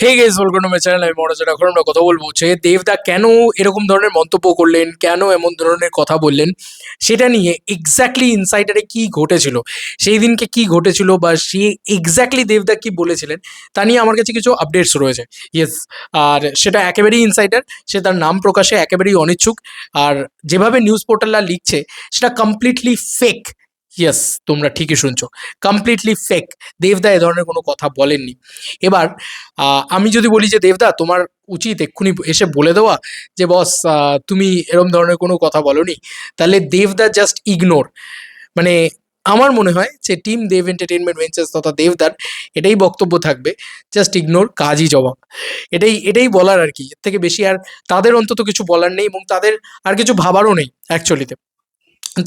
Hey guys welcome my channel আমি মনোজ এখন আমরা কথা বলব যে দেবদা, কেন এরকম ধরনের মন্তব্য করলেন? কেন এমন ধরনের কথা বললেন? সেটা নিয়ে এক্স্যাক্টলি ইনসাইডারে কি ঘটেছিল? সেই দিনকে কি ঘটেছিল বা সে এক্স্যাক্টলি দেবদা কি বলেছিলেন, তা নিয়ে আমার কাছে কিছু আপডেটস রয়েছে। ইয়েস আর সেটা একেবারেই ইনসাইডার সে তার নাম প্রকাশে একেবারেই অনিচ্ছুক। আর যেভাবে নিউজ পোর্টালরা লিখছে, সেটা কমপ্লিটলি ফেক ইয়েস তোমরা ঠিকই শুনছো। কমপ্লিটলি ফেক দেবদা এ ধরনের কোনো কথা বলেননি। এবার আমি যদি বলি যে, দেবদা, তোমার উচিত এক্ষুনি এসে বলে দেওয়া যে বস তুমি এরম ধরনের কোনো কথা বলনি। তাহলে দেবদা জাস্ট ইগনোর মানে আমার মনে হয় যে টিম দেব এন্টারটেনমেন্ট ভেঞ্চার্স তথা দেবদার, এটাই বক্তব্য থাকবে। জাস্ট ইগনোর কাজই জবাব। এটাই এটাই বলার আর কি। এর থেকে বেশি আর তাদের অন্তত কিছু বলার নেই এবং তাদের আর কিছু ভাবারও নেই অ্যাকচুয়ালিতে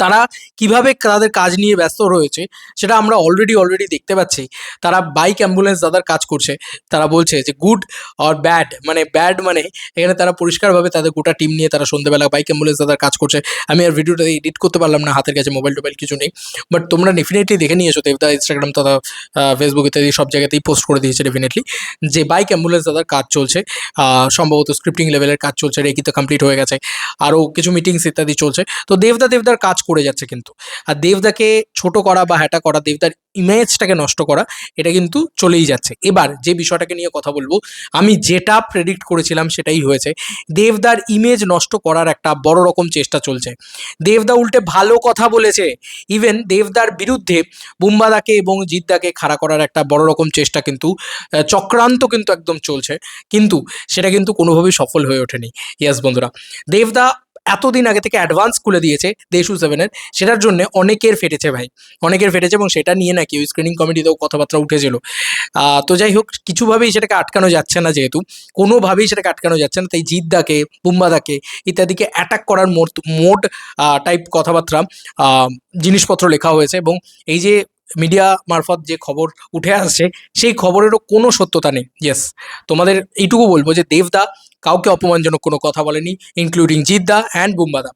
তারা কীভাবে তাদের কাজ নিয়ে ব্যস্ত রয়েছে, সেটা আমরা অলরেডি অলরেডি দেখতে পাচ্ছি। তারা বাইক অ্যাম্বুলেন্স দাদার কাজ করছে। তারা বলছে যে গুড অর ব্যাড মানে ব্যাড মানে এখানে তারা পরিষ্কারভাবে তাদের গোটা টিম নিয়ে তারা সন্ধ্যেবেলা বাইক অ্যাম্বুলেন্স দাদার কাজ করছে। আমি আর ভিডিওটা এডিট করতে পারলাম না, হাতের কাছে মোবাইল টোবাইল কিছু নেই। বাট তোমরা ডেফিনেটলি দেখে নিয়েছো দেবদা ইনস্টাগ্রাম তথা ফেসবুক ইত্যাদি সব জায়গাতেই পোস্ট করে দিয়েছে ডেফিনেটলি যে বাইক অ্যাম্বুলেন্স দাদার কাজ চলছে সম্ভবত স্ক্রিপ্টিং লেভেলের কাজ চলছে রেকি তো কমপ্লিট হয়ে গেছে। আরও কিছু মিটিংস ইত্যাদি চলছে। তো দেবদা দেবদার কাজ করে যাচ্ছে কিন্তু। আর দেবদাকে ছোট করা বা হ্যাটা করা, দেবদার ইমেজটাকে নষ্ট করা, এটা কিন্তু চলেই যাচ্ছে। এবার যে বিষয়টাকে নিয়ে কথা বলব, আমি যেটা প্রেডিক্ট করেছিলাম সেটাই হয়েছে। দেবদার ইমেজ নষ্ট করার একটা বড় রকম চেষ্টা চলছে। দেবদা উল্টে ভালো কথা বলেছে। ইভেন দেবদার বিরুদ্ধে বুম্বাদাকে এবং জিদ্দাকে খাড়া করার একটা বড় রকম চেষ্টা কিন্তু চক্রান্ত কিন্তু একদম চলছে। কিন্তু সেটা কিন্তু কোনোভাবেই সফল হয়ে ওঠেনি। ইয়াস বন্ধুরা। দেবদা এতদিন আগে থেকে অ্যাডভান্স খুলে দিয়েছে দেশু সেভেনের সেটার জন্য অনেকের ফেটেছে ভাই। অনেকের ফেটেছে এবং সেটা নিয়ে নাকি ওই স্ক্রিনিং কমিটিতেও কথাবার্তা উঠেছিল। তো যাই হোক, কিছুভাবেই সেটাকে আটকানো যাচ্ছে না যেহেতু। কোনোভাবেই সেটাকে আটকানো যাচ্ছে না। তাই জিদ্দাকে বুম্বাদাকে ইত্যাদিকে অ্যাটাক করার মোট মোট টাইপ কথাবার্তা জিনিসপত্র লেখা হয়েছে এবং এই যে মিডিয়া মারফত যে খবর উঠে আসছে, সেই খবরেরও কোনো সত্যতা নেই। ইয়েস তোমাদের এইটুকু বলব যে দেবদা কাউকে অপমানজনক কোনো কথা বলেনি ইনক্লুডিং জিদ্দা অ্যান্ড বুম্বাদা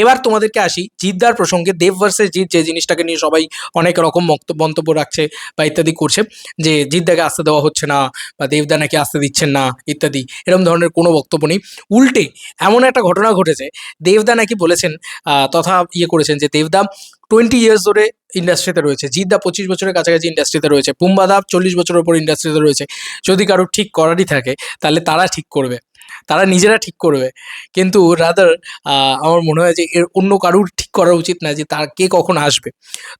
এবার তোমাদেরকে আসি জিদ্দার প্রসঙ্গে, দেব ভার্সেস জিৎ যে জিনিসটাকে নিয়ে সবাই অনেক রকম মন্তব্য রাখছে বা ইত্যাদি করছে, যে জিদ্দাকে আসতে দেওয়া হচ্ছে না বা দেবদা নাকি আসতে দিচ্ছেন না, ইত্যাদি এরকম ধরনের কোনো বক্তব্য নেই। উল্টে এমন একটা ঘটনা ঘটেছে দেবদা নাকি বলেছেন তথা ইয়ে করেছেন যে দেবদা টোয়েন্টি ইয়ার্স ধরে ইন্ডাস্ট্রিতে রয়েছে। জিদ্দা পঁচিশ বছরের কাছাকাছি ইন্ডাস্ট্রিতে রয়েছে। পুম্বাদা চল্লিশ বছরের উপর ইন্ডাস্ট্রিতে রয়েছে। যদি কারোর ঠিক করারই থাকে, তাহলে তারা ঠিক করবে। তারা নিজেরা ঠিক করবে। কিন্তু রাদার আমার মনে হয় যে এর অন্য কারুর করা উচিত না যে তার কে কখন আসবে।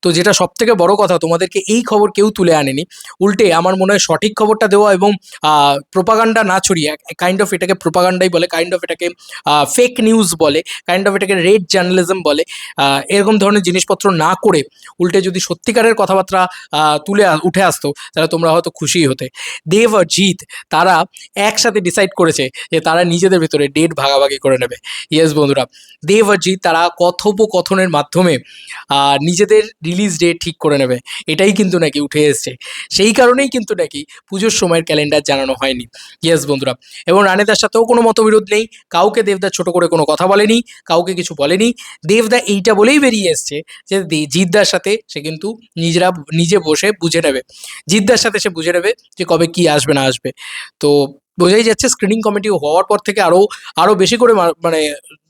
তো যেটা সব থেকে বড় কথা, তোমাদেরকে এই খবর কেউ তুলে আনেনি। উল্টে আমার মনে হয় সঠিক খবরটা দেওয়া এবং প্রোপাগান্ডা না ছড়িয়ে কাইন্ড অফ এটাকে প্রোপাগান্ডাই বলে কাইন্ড অফ এটাকে ফেক নিউজ বলে কাইন্ড অফ এটাকে রেড জার্নালিজম বলে এরকম ধরনের জিনিসপত্র না করে উল্টে যদি সত্যিকারের কথাবার্তা তুলে উঠে আসতো, তাহলে তোমরা হয়তো খুশিই হতে। দেব আর জিৎ, তারা একসাথে ডিসাইড করেছে যে তারা নিজেদের ভিতরে ডেট ভাগাভাগি করে নেবে। ইয়েস বন্ধুরা, দেব আর জিৎ তারা কথোপকথনের মাধ্যমে নিজেদের রিলিজ ডেট ঠিক করে নেবে। এটাই কিন্তু নাকি উঠে এসছে। সেই কারণেই কিন্তু নাকি পুজোর সময়ের ক্যালেন্ডার জানানো হয়নি। ইয়েস বন্ধুরা। এবং রানেদার সাথেও কোনো মতবিরোধ নেই। কাউকে দেবদা ছোট করে কোনো কথা বলেনি, কাউকে কিছু বলেনি। দেবদা এইটা বলেই বেরিয়ে এসছে যে জিদ্দার সাথে সে কিন্তু নিজেরা, নিজে বসে বুঝে নেবে। জিদ্দার সাথে সে বুঝে নেবে যে, কবে কি আসবে না আসবে। তো বোঝাই যাচ্ছে স্ক্রিনিং কমিটি হওয়ার পর থেকে আরও আরও বেশি করে মানে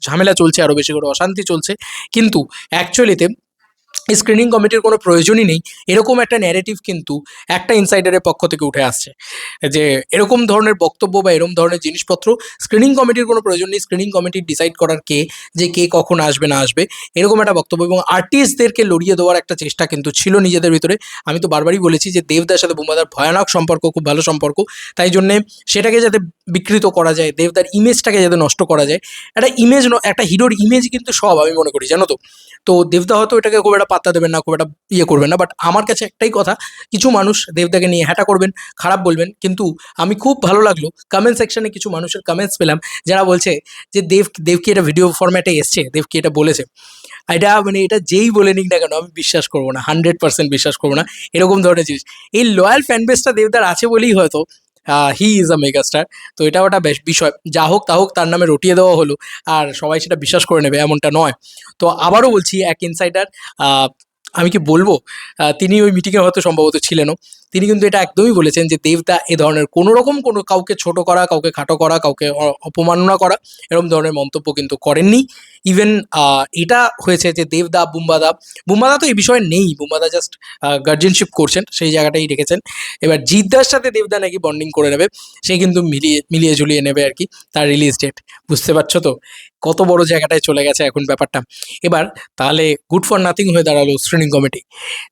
ঝামেলা চলছে আরও বেশি করে অশান্তি চলছে। কিন্তু অ্যাকচুয়ালিতে স্ক্রিনিং কমিটির কোনো প্রয়োজনই নেই। এরকম একটা ন্যারেটিভ কিন্তু একটা ইনসাইডারের পক্ষ থেকে উঠে আসছে। যে এরকম ধরনের বক্তব্য বা এরকম ধরনের জিনিসপত্র স্ক্রিনিং কমিটির কোনো প্রয়োজন নেই। স্ক্রিনিং কমিটি ডিসাইড করার কে, যে কে কখন আসবে, না আসবে, এরকম একটা বক্তব্য এবং আর্টিস্টদেরকে লড়িয়ে দেওয়ার একটা চেষ্টা কিন্তু ছিল নিজেদের ভিতরে। আমি তো বারবারই বলেছি যে দেবদার সাথে বুম্বাদার ভয়ানক সম্পর্ক, খুব ভালো সম্পর্ক। তাই জন্যে সেটাকে যাতে বিকৃত করা যায়, দেবদার ইমেজটাকে যাতে নষ্ট করা যায়, একটা ইমেজ একটা হিরোর ইমেজ কিন্তু সব আমি মনে করি, জানো তো? তো দেবদা হয়তো এটাকে খুব একটা পাত্তা দেবেন না, খুব একটা ইয়ে করবেন না বাট আমার কাছে একটাই কথা, কিছু মানুষ দেবদাকে নিয়ে হ্যাটা করবেন, খারাপ বলবেন, কিন্তু আমি খুব ভালো লাগল কমেন্ট সেকশনে কিছু মানুষের কমেন্টস পেলাম, যারা বলছে যে দেব, দেবকে এটা ভিডিও ফরম্যাটে এসছে, দেবকে এটা বলেছে। এটা মানে এটা যেই বলে নিক না কেন, আমি বিশ্বাস করব না হান্ড্রেড পার্সেন্ট বিশ্বাস করব না, এরকম ধরনের জিনিস। এই লয়াল ফ্যান বেসটা দেবদার আছে বলেই হয়তো হি ইজ আ মেগাস্টার তো এটা একটা বেশ বিষয়। যা হোক তা হোক, তার নামে রটিয়ে দেওয়া হলো। আর সবাই সেটা বিশ্বাস করে নেবে, এমনটা নয়। তো আবারও বলছি, এক ইনসাইডার আমি কি বলব? তিনি ওই মিটিংয়ে হয়তো সম্ভবত ছিলেনও। তিনি কিন্তু এটা একদমই বলেছেন যে দেবদা এ ধরনের কোনো রকম কোনো কাউকে ছোট করা, কাউকে খাটো করা, কাউকে অপমাননা করা এরকম ধরনের মন্তব্য কিন্তু করেননি। ইভেন এটা হয়েছে যে দেবদা, বুম্বাদা বুম্বাদা তো এই বিষয়ে নেই। বুম্বাদা জাস্ট গার্জেনশিপ করছেন, সেই জায়গাটাই রেখেছেন। এবার জিদ্দার সাথে দেবদা নাকি বন্ডিং করে নেবে, সে কিন্তু মিলিয়ে মিলিয়ে ঝুলিয়ে নেবে আর কি, তার রিলিজ ডেট বুঝতে পারছ তো? কত বড় জায়গাটায় চলে গেছে এখন ব্যাপারটা। এবার তাহলে গুড ফর নাথিং হয়ে দাঁড়াল স্ক্রিনিং কমিটি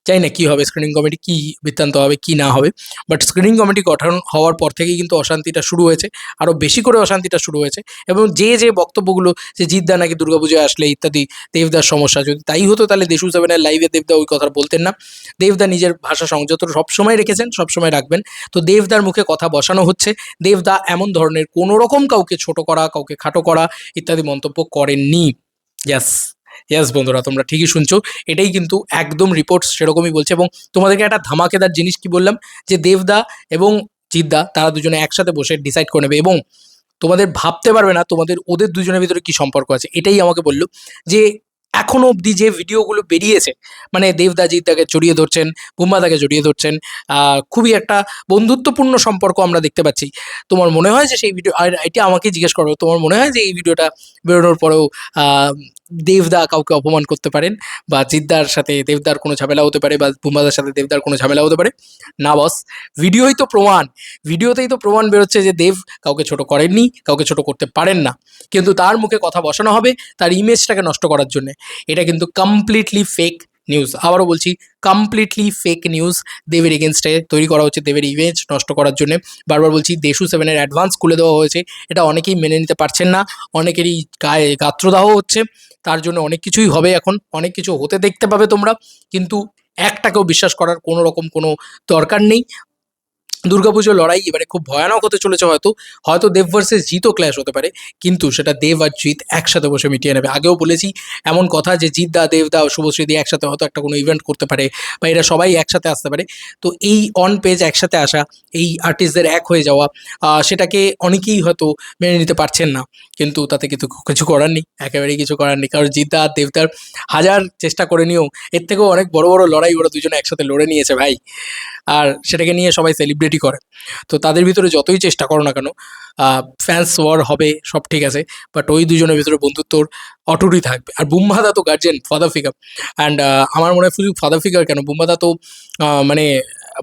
জানি না কী হবে স্ক্রিনিং কমিটি কি বৃত্তান্ত হবে, কি না হবে। বাট স্ক্রিনিং কমিটি গঠন হওয়ার পর থেকেই কিন্তু অশান্তিটা শুরু হয়েছে। আরও বেশি করে অশান্তিটা শুরু হয়েছে। এবং যে যে বক্তব্যগুলো, যে জিদ্দা নাকি দুর্গাপুজোয় আসলে ইত্যাদি দেবদার সমস্যা, যদি তাই হতো তাহলে দেশু সেভেনের লাইভে দেবদা ওই কথা বলতেন না। দেবদা নিজের ভাষা সংযত সবসময় রেখেছেন সবসময় রাখবেন। তো দেবদার মুখে কথা বসানো হচ্ছে। দেবদা এমন ধরনের কোনো রকম কাউকে ছোট করা, কাউকে খাটো করা ইত্যাদি মন্তব্য করেননি। ইয়াস ইয়াস বন্ধুরা, তোমরা ঠিকই শুনছো। এটাই কিন্তু একদম রিপোর্ট সেরকমই বলছে এবং তোমাদেরকে একটা ধামাকেদার জিনিস কি বললাম? যে দেবদা এবং জিদ্দা, তারা দুজনে একসাথে বসে ডিসাইড করে নেবে এবং তোমাদের ভাবতে পারবে না তোমাদের ওদের দুজনের ভিতরে কি সম্পর্ক আছে। এটাই আমাকে বলল যে এখনও অবধি যে ভিডিওগুলো বেরিয়েছে মানে দেবদা জিদ্দাকে জড়িয়ে ধরছেন বুম্বাদাকে জড়িয়ে ধরছেন খুবই একটা বন্ধুত্বপূর্ণ সম্পর্ক আমরা দেখতে পাচ্ছি। তোমার মনে হয় যে সেই ভিডিও, আর এটা আমাকে জিজ্ঞেস করো, তোমার মনে হয় যে এই ভিডিওটা বেরোনোর পরেও দেবদা কাউকে অপমান করতে পারেন? বা জিদ্দার সাথে দেবদার কোনো ঝামেলা হতে পারে, বা বুম্বাদার সাথে দেবদার কোনো ঝামেলা হতে পারে? না বস ভিডিওই তো প্রমাণ। ভিডিওতেই তো প্রমাণ বেরোচ্ছে যে দেব কাউকে ছোট করেননি, কাউকে ছোট করতে পারেন না। কিন্তু তার মুখে কথা বসানো হবে, তার ইমেজটাকে নষ্ট করার জন্য। এটা কিন্তু কমপ্লিটলি ফেক নিউজ আবারও বলছি কমপ্লিটলি ফেক নিউজ দেবের এগেনস্টে তৈরি করা হচ্ছে দেবের ইমেজ নষ্ট করার জন্য। বারবার বলছি দেশু সেভেনের অ্যাডভান্স খুলে দেওয়া হয়েছে। এটা অনেকেই মেনে নিতে পারছেন না, অনেকেরই গায়ে গাত্রদাহ হচ্ছে, তার জন্য অনেক কিছুই হবে এখন, অনেক কিছু হতে দেখতে পাবে তোমরা, কিন্তু একটাকেও বিশ্বাস করার কোনো রকম কোনো দরকার নেই। দুর্গাপুজোর লড়াই এবারে খুব ভয়ানক হতে চলেছে হয়তো। হয়তো দেব ভার্সেস জিতও ক্ল্যাশ হতে পারে, কিন্তু সেটা দেব আর জিত একসাথে বসে মিটিয়ে নেবে। আগেও বলেছি, এমন কথা যে জিদ্দা দেবদা ও শুভশ্রীদি একসাথে হয়তো একটা কোনো ইভেন্ট করতে পারে বা এরা সবাই একসাথে আসতে পারে। তো এই অন পেজ একসাথে আসা, এই আর্টিস্টদের এক হয়ে যাওয়া সেটাকে অনেকেই হয়তো মেনে নিতে পারছেন না। কিন্তু তাতে কিন্তু কিছু করার নেই, একেবারেই কিছু করার নেই। কারণ জিদ্দা আর দেবদার হাজার চেষ্টা করে নিয়েও, এর থেকেও অনেক বড় বড় লড়াই ওরা দুজনে একসাথে লড়ে নিয়েছে ভাই। আর সেটাকে নিয়ে সবাই সেলিব্রেটই করে। তো তাদের ভিতরে যতই চেষ্টা করো না কেন ফ্যান্স ওয়ার হবে, সব ঠিক আছে বাট ওই দুজনের ভিতরে বন্ধুত্বর অটুটই থাকবে। আর বুম্বাদা তো গার্জেন ফাদার ফিগার অ্যান্ড আমার মনে হয় শুধু ফাদার ফিগার কেন, বুম্বাদা তো মানে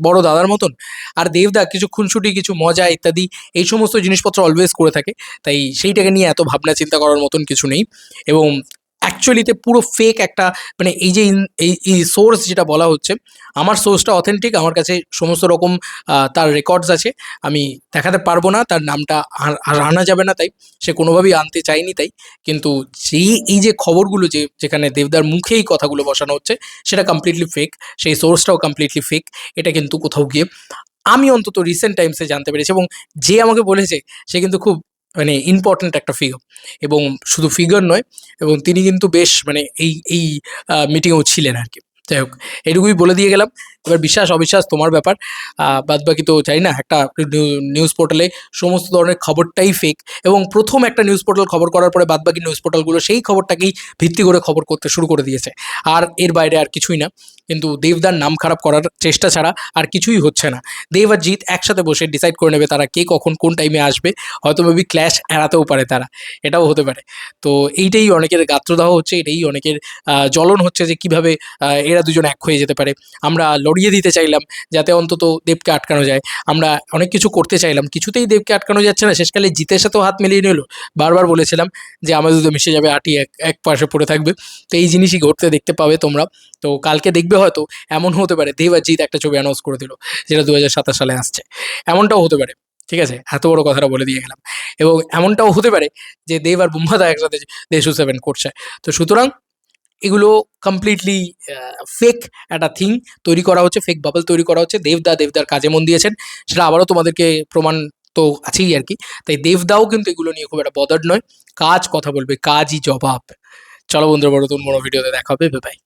বড় দাদার মতন। আর দেবদা কিছু খুনসুটি, কিছু মজা ইত্যাদি, এই সমস্ত জিনিসপত্র অলওয়েজ করে থাকে, তাই সেইটাকে নিয়ে এত ভাবনা চিন্তা করার মতন কিছু নেই। এবং অ্যাকচুয়ালিতে পুরো ফেক একটা মানে এই যে এই সোর্স যেটা বলা হচ্ছে, আমার সোর্সটা অথেন্টিক আমার কাছে সমস্ত রকম তার রেকর্ডস আছে। আমি দেখাতে পারব না, তার নামটা আর আনা যাবে না তাই। সে কোনোভাবেই আনতে চায়নি তাই। কিন্তু যেই, এই যে খবরগুলো যে, যেখানে দেবদার মুখেই কথাগুলো বসানো হচ্ছে, সেটা কমপ্লিটলি ফেক সেই সোর্সটাও কমপ্লিটলি ফেক এটা কিন্তু কোথাও গিয়ে আমি অন্তত রিসেন্ট টাইমসে জানতে পেরেছি এবং যে আমাকে বলেছে, সে কিন্তু খুব মানে ইম্পর্ট্যান্ট একটা ফিগার এবং শুধু ফিগার নয়, এবং তিনি কিন্তু বেশ মানে এই এই মিটিংয়েও ছিলেন আর কি যাই হোক, এটুকুই বলে দিয়ে গেলাম। এবার বিশ্বাস, অবিশ্বাস তোমার ব্যাপার। বাদ বাকি তো চাই না, একটা নিউজ পোর্টালে সমস্ত ধরনের খবরটাই ফেক এবং প্রথম একটা নিউজ পোর্টাল খবর করার পরে বাদ বাকি নিউজ পোর্টালগুলো সেই খবরটাকেই ভিত্তি করে খবর করতে শুরু করে দিয়েছে। আর এর বাইরে আর কিছুই না, কিন্তু দেবদার নাম খারাপ করার চেষ্টা ছাড়া আর কিছুই হচ্ছে না। দেব আর জিৎ একসাথে বসে ডিসাইড করে নেবে তারা কে কখন কোন টাইমে আসবে, হয়তো মেবি ক্ল্যাশ এড়াতেও পারে তারা, এটাও হতে পারে। তো এইটাই অনেকের গাত্রদাহ হচ্ছে, এটাই অনেকের জ্বলন হচ্ছে যে কীভাবে এরা দুজন এক হয়ে যেতে পারে। আমরা লড়িয়ে দিতে চাইলাম যাতে অন্তত দেবকে আটকানো যায়। আমরা অনেক কিছু করতে চাইলাম, কিছুতেই দেবকে আটকানো যাচ্ছে না। শেষকালে জিতের সাথেও হাত মিলিয়ে নিল। বারবার বলেছিলাম যে আমাদের দুটো মিশে যাবে, আটি এক এক পাশে পড়ে থাকবে। তো এই জিনিসই ঘটতে দেখতে পাবে তোমরা। তো কালকে দেখবে হয়তো এমন হতে পারে, দেব আর জিৎ একটা ছবি অ্যানাউন্স করে দিল, যেটা দু হাজার সাতাশ সালে আসছে। এমনটাও হতে পারে, ঠিক আছে? এত বড় কথাটা বলে দিয়ে গেলাম। এবং এমনটাও হতে পারে যে, দেব আর বুম্বাদা একসাথে দেশু সেভেন করছে তো সুতরাং এগুলো কমপ্লিটলি ফেক একটা থিং তৈরি করা হচ্ছে ফেক বাবল তৈরি করা হচ্ছে। দেবদা, দেবদার কাজে মন দিয়েছেন। সেটা আবারও তোমাদেরকে প্রমাণ তো আছেই আর কি। তাই দেবদাও কিন্তু এগুলো নিয়ে খুব একটা বদার নয়। কাজ কথা বলবে, কাজই জবাব। চলো বন্ধুরা, বড় তোমার ভিডিওতে দেখা হবে। বাই